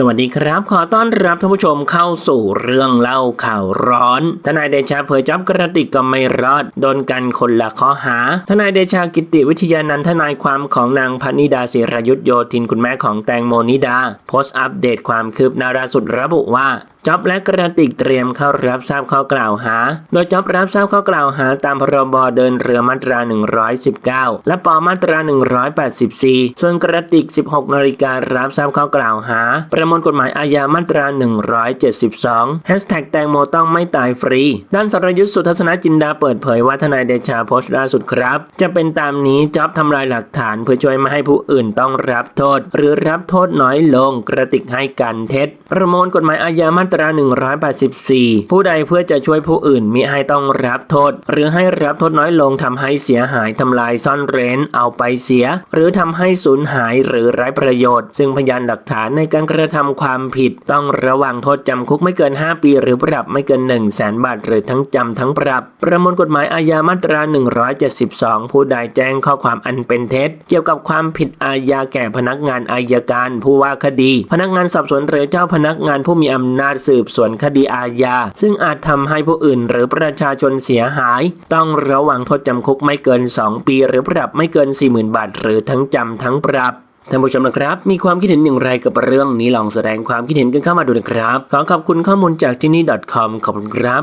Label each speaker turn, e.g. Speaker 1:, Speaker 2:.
Speaker 1: สวัสดีครับ ขอต้อนรับท่านผู้ชมเข้าสู่เรื่องเล่าข่าวร้อน ทนายเดชาเผยจับกระติกก็ไม่รอด โดนกันคนละข้อหา ทนายเดชากิติวิทยานันทนายความของนางพนิดาศิรยุทธโยธินคุณแม่ของแตงโมนิดา โพสต์อัปเดตความคืบหน้าล่าสุดระบุว่าจ๊อบและกระติกเตรียมเข้ารับทราบข้อกล่าวหา โดยจ๊อบรับทราบข้อกล่าวหาตามพรบเดินเรือมาตรา 119 และปอมาตรา 184 ส่วนกระติก 16 นาฬิการับทราบข้อกล่าวหา ประมวลกฎหมายอาญามาตรา 172แฮชแท็กแตงโมต้องไม่ตายฟรี ด้านสรยุทธสุทัศนจินดาเปิดเผยว่าทนายเดชาโพสต์ล่าสุดครับ จะเป็นตามนี้จ๊อบทำลายหลักฐานเพื่อช่วยไม่ให้ผู้อื่นต้องรับโทษ หรือรับโทษน้อยลง กระติกให้การเท็จ ประมวลกฎหมายอาญามาตรา 184 ผู้ใดเพื่อจะช่วยผู้อื่นมิให้ต้องรับโทษ หรือให้รับโทษน้อยลงทำให้เสียหายทำลายซ่อนเร้นเอาไปเสีย หรือทำให้สูญหายหรือไร้ประโยชน์ ซึ่งพยานหลักฐานในการกระทำความผิด ต้องระวังโทษจำคุกไม่เกิน 5 ปี หรือปรับไม่เกิน1 0 0 0 0แสนบาท หรือทั้งจำทั้งปรับ ประมวลกฎหมายอาญามาตรา 172 ผู้ใดแจ้งข้อความอันเป็นเท็จ เกี่ยวกับความผิดอาญาแก่พนักงานอายการ ผู้ว่าคดี พนักงานสอบสวนหรือเจ้าพนักงานผู้มีอำนาจสืบสวนคดีอาญา ซึ่งอาจทำให้ผู้อื่นหรือประชาชนเสียหาย ต้องระวังโทษจำคุกไม่เกิน 2 ปี หรือปรับไม่เกิน 40,000 บาท หรือทั้งจำทั้งปรับท่านผู้ชมนะครับ มีความคิดเห็นอย่างไรกับเรื่องนี้ลองแสดงความคิดเห็นกันเข้ามาดูนะครับ ขอขอบคุณข้อมูลจากที่นี่ .com ขอบคุณครับ